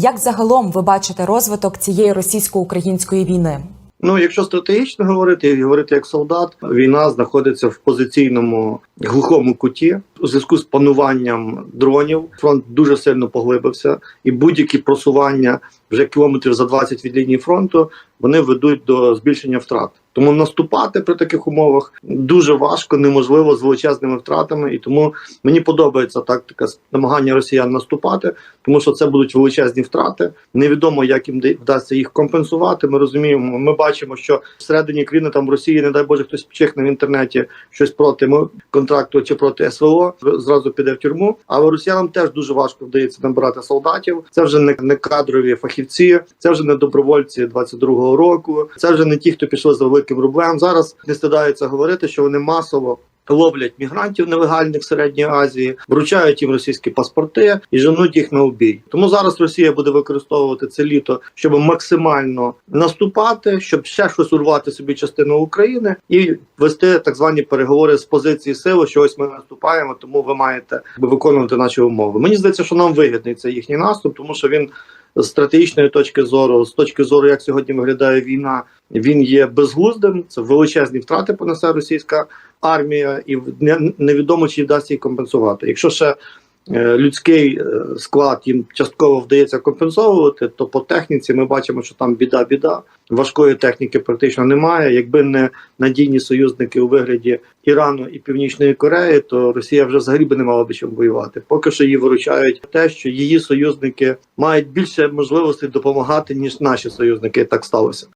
Як загалом ви бачите розвиток цієї російсько-української війни? Ну, якщо стратегічно говорити, і говорити як солдат, війна знаходиться в позиційному глухому куті. У зв'язку з пануванням дронів фронт дуже сильно поглибився, і будь-які просування вже кілометрів за 20 від лінії фронту вони ведуть до збільшення втрат. Тому наступати при таких умовах дуже важко, неможливо з величезними втратами. І тому мені подобається тактика намагання росіян наступати, тому що це будуть величезні втрати. Невідомо, як їм вдасться їх компенсувати. Ми розуміємо, ми бачимо, що всередині країни там Росії, не дай Боже, хтось чихне в інтернеті щось проти контракту чи проти СВО, зразу піде в тюрму. Але росіянам теж дуже важко вдається набирати солдатів. Це вже не кадрові фахівці, це вже не добровольці 22-го року. Це вже не ті, хто пішли за великим рублем. Зараз не стидається говорити, що вони масово. Ловлять мігрантів нелегальних в Середній Азії, вручають їм російські паспорти і женуть їх на убій. Тому зараз Росія буде використовувати це літо, щоб максимально наступати, щоб ще щось урвати собі частину України і вести так звані переговори з позиції сили, що ось ми наступаємо, тому ви маєте виконувати наші умови. Мені здається, що нам вигідний цей їхній наступ, тому що він з стратегічної точки зору, з точки зору, як сьогодні виглядає війна, він є безглуздим. Це величезні втрати понесе російська армія, і не- невідомо чи вдасться їх компенсувати. Якщо ще людський е, склад їм частково вдається компенсовувати, то по техніці ми бачимо, що там біда, біда. Важкої техніки практично немає. Якби не надійні союзники у вигляді Ірану і Північної Кореї, то Росія вже взагалі би не мала би чим воювати. Поки що її виручають те, що її союзники мають більше можливостей допомагати ніж наші союзники. Так сталося.